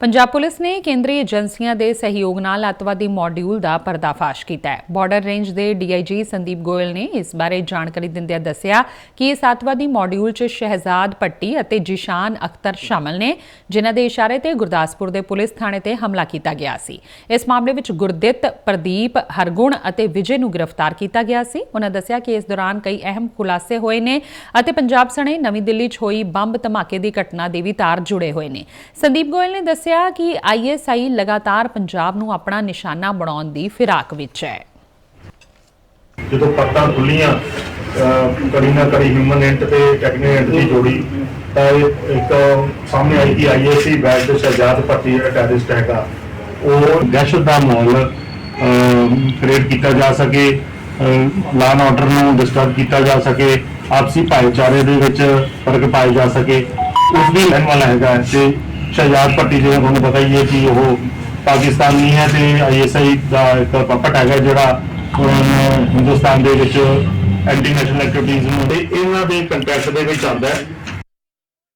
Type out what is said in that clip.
Punjab police ਨੇ ਕੇਂਦਰੀ ਏਜੰਸੀਆਂ ਦੇ ਸਹਿਯੋਗ ਨਾਲ ਅੱਤਵਾਦੀ ਮੋਡਿਊਲ ਦਾ ਪਰਦਾਫਾਸ਼ ਕੀਤਾ ਹੈ। ਬਾਰਡਰ ਰੇਂਜ ਦੇ ਡੀਆਈਜੀ ਸੰਦੀਪ ਗੋਇਲ ਨੇ ਇਸ ਬਾਰੇ ਜਾਣਕਾਰੀ ਦਿੰਦਿਆਂ ਦੱਸਿਆ ਕਿ ਇਸ ਅੱਤਵਾਦੀ ਮੋਡਿਊਲ 'ਚ ਸ਼ਹਿਜ਼ਾਦ ਪੱਟੀ ਅਤੇ ਜਿਸ਼ਾਨ ਅਖਤਰ ਸ਼ਾਮਲ ਨੇ, ਜਿਨ੍ਹਾਂ ਦੇ ਇਸ਼ਾਰੇ ਤੇ ਗੁਰਦਾਸਪੁਰ ਦੇ ਪੁਲਿਸ ਥਾਣੇ ਤੇ ਹਮਲਾ ਕੀਤਾ ਗਿਆ ਸੀ। ਇਸ ਮਾਮਲੇ ਵਿੱਚ ਗੁਰਦਿੱਤ ਪ੍ਰਦੀਪ ਹਰਗੁਣ ਅਤੇ ਵਿਜੇ ਨੂੰ ਗ੍ਰਿਫਤਾਰ ਕੀਤਾ ਗਿਆ ਸੀ। ਉਹਨਾਂ ਦੱਸਿਆ ਕਿ ਇਸ ਦੌਰਾਨ ਕਈ ਅਹਿਮ ਖੁਲਾਸੇ ਹੋਏ ਨੇ ਅਤੇ ਪੰਜਾਬ ਸਣੇ ਨਵੀਂ ਦਿੱਲੀ 'ਚ ਹੋਈ ਬੰਬ ਧਮਾਕੇ ਦੀ ਘਟਨਾ ਦੇ ਵੀ ਤਾਰ ਜੁੜੇ ਹੋਏ ਨੇ। ਸੰਦੀਪ ਗੋਇਲ ਨੇ ਦੱਸਿਆ ਕਿ ਆਈਐਸਆਈ ਲਗਾਤਾਰ ਪੰਜਾਬ ਨੂੰ ਆਪਣਾ ਨਿਸ਼ਾਨਾ ਬਣਾਉਣ ਦੀ ਫਿਰਾਕ ਵਿੱਚ ਹੈ। ਜਦੋਂ ਪੱਤਾਂ ਖੁੱਲੀਆਂ, ਅਹ ਨਾ ਕਰੀ ਹਿਊਮਨ ਇੰਟ ਤੇ ਟੈਕਨੀਕਲ ਇੰਟ ਦੀ ਜੋੜੀ, ਤਾਂ ਇੱਕ ਸਾਹਮਣੇ ਆਈ ਕਿ ਆਈਐਸਸੀ ਬੈਚ ਦੇ ਸ਼ਹਜਾਦ ਭੱਟੀ ਜਿਹੜਾ ਟੈਰਰਿਸਟ ਹੈਗਾ ਉਹ ਦਹਿਸ਼ਤ ਦਾ ਮਾਹੌਲ ਕ੍ਰੀਏਟ ਕੀਤਾ ਜਾ ਸਕੇ ਲਾਨ ਆਰਡਰ ਨੂੰ ਡਿਸਟਰਬ ਕੀਤਾ ਜਾ ਸਕੇ, ਆਪਸੀ ਭਾਈਚਾਰੇ ਦੇ ਵਿੱਚ ਫ਼ਰਕ ਪਾਇਆ ਜਾ ਸਕੇ। ਉਸ ਦੀ ਲੈਣ ਵਾਲਾ ਹੈਗਾ ਤੇ ਸ਼ਹਿਜ਼ਾਦ ਭੱਟੀ ਜਿਵੇਂ ਤੁਹਾਨੂੰ ਪਤਾ ਹੀ ਹੈ ਕਿ ਉਹ ਪਾਕਿਸਤਾਨੀ ਹੈ ਤੇ ਆਈਐਸਆਈ ਦਾ ਇੱਕ ਪਪਟ ਹੈਗਾ ਜਿਹੜਾ ਹਿੰਦੁਸਤਾਨ ਦੇ ਵਿੱਚ ਐਂਟੀ ਨੈਸ਼ਨਲ ਐਕਟੀਵਿਟੀਜ਼ ਨੂੰ ਇਹਨਾਂ ਦੇ ਕੰਟੈਕਟ ਦੇ ਵਿੱਚ ਆਉਂਦਾ ਹੈ।